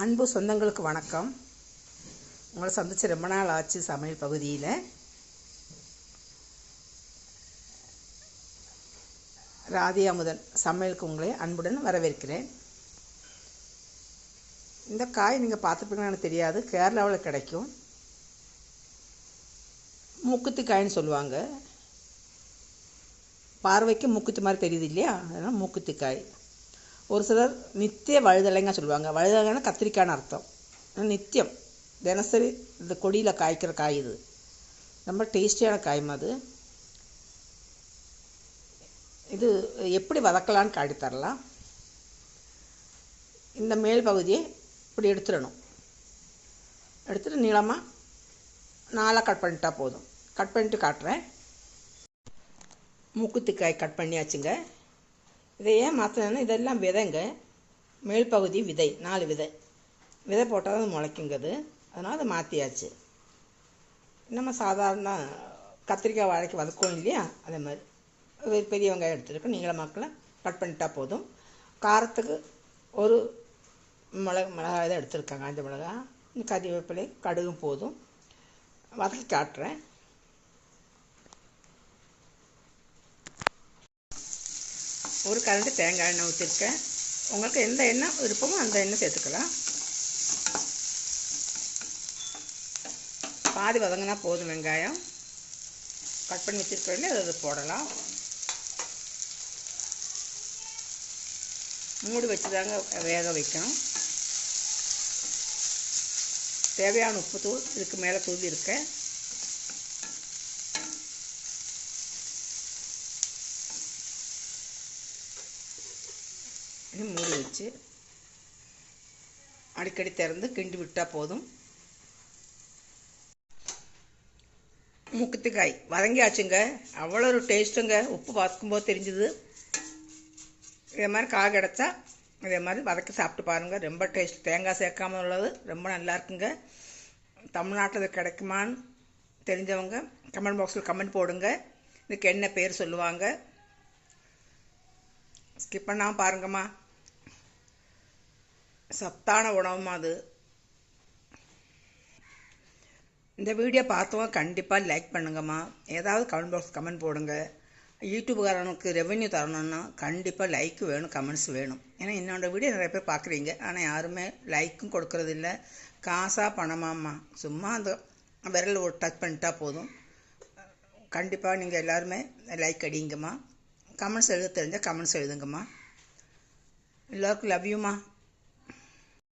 அன்பு சொந்தங்களுக்கு வணக்கம். உங்களை சந்திச்சு ரொம்ப நாள் ஆச்சு சமையல் பகுதியில். ராதி அமுதன் சமையலுக்கு உங்களை அன்புடன் வரவேற்கிறேன். இந்த காய் நீங்கள் பார்த்துருப்பீங்கன்னு தெரியாது. கேரளாவில் கிடைக்கும். மூக்குத்தி காயின்னு சொல்லுவாங்க. பார்வைக்கு மூக்குத்தி மாதிரி தெரியுது இல்லையா? அதனால் மூக்குத்தி காய். ஒரு சிலர் நித்திய வழுதலைங்க சொல்லுவாங்க. வழுதலைங்கன்னா கத்திரிக்காய்னு அர்த்தம். நித்தியம் தினசரி இந்த கொடியில் காய்க்கிற காய் இது. ரொம்ப டேஸ்டியான காயும் அது. இது எப்படி வதக்கலான்னு காட்டி தரலாம். இந்த மேல் பகுதியை இப்படி எடுத்துடணும். எடுத்துட்டு நீளமாக நாலாக கட் பண்ணிட்டா போதும். கட் பண்ணிட்டு காட்டுறேன். மூக்குத்திக்காய் கட் பண்ணியாச்சுங்க. இதை ஏன் மாற்றினேன்னா இதெல்லாம் விதைங்க. மேல் பகுதி விதை நாலு விதை. விதை போட்டால் தான் முளைக்குங்கிறது அதனால் அதை மாற்றியாச்சு நம்ம சாதாரண கத்திரிக்காய் வாழைக்கு வதக்குவோம் இல்லையா? அதே மாதிரி. ஒரு பெரிய வெங்காயம் எடுத்துருக்கோம் நீங்கள மக்களை கட் பண்ணிட்டா போதும். காரத்துக்கு ஒரு மிளகு மிளகாய் தான் எடுத்துருக்காங்க. அந்த மிளகா கறிவேப்பிலை கடுகும் போதும். வதக்கி காட்டுறேன். ஒரு கரண்டி தேங்காய் எண்ணெய் ஊற்றிருக்கேன் உங்களுக்கு எந்த எண்ணெய் விருப்பமோ அந்த எண்ணெய் சேர்த்துக்கலாம். பாதி வதங்கினா போதும் வெங்காயம். கட் பண்ணி வச்சுருக்கேன் அதை போடலாம். மூடி வச்சு தாங்க வேக வைக்கணும். தேவையான உப்பு தூள் இதுக்கு மேலே தூவி இருக்கேன். இது மூடி வச்சு அடிக்கடி திறந்து கிண்டி விட்டால் போதும். முக்குத்துக்காய். வதங்கியாச்சுங்க. அவ்வளோ ஒரு டேஸ்ட்டுங்க. உப்பு பார்க்கும்போது தெரிஞ்சுது. இதே மாதிரி காய் கிடச்சா இதே மாதிரி வதக்கி சாப்பிட்டு பாருங்கள் ரொம்ப டேஸ்ட் தேங்காய் சேர்க்காம உள்ளது. ரொம்ப நல்லா இருக்குங்க. தமிழ்நாட்டில் இது கிடைக்குமான்னு தெரிஞ்சவங்க கமெண்ட் பாக்ஸில் கமெண்ட் போடுங்க. இதுக்கு என்ன பேர் சொல்லுவாங்க? ஸ்கிப் பண்ணாமல் பாருங்கம்மா. சத்தான உணவுமா அது? இந்த வீடியோ பார்த்தவங்க கண்டிப்பாக லைக் பண்ணுங்கம்மா. ஏதாவது கமெண்ட் பாக்ஸ் கமெண்ட் போடுங்க. யூடியூப்காரனுக்கு ரெவென்யூ தரணும்னா கண்டிப்பாக லைக்கு வேணும் கமெண்ட்ஸ் வேணும். ஏன்னா என்னோடய வீடியோ நிறைய பேர் பார்க்குறீங்க. ஆனால் யாருமே லைக்கும் கொடுக்கறதில்ல. காசாக பணமாம்மா. சும்மா அந்த விரல் ஒரு டச் பண்ணிட்டா போதும். கண்டிப்பாக நீங்கள் எல்லாருமே லைக் அடிங்கம்மா. கமெண்ட்ஸ் எழுத தெரிஞ்சால் கமெண்ட்ஸ் எழுதுங்கம்மா. எல்லோருக்கும் லவ்யூம்மா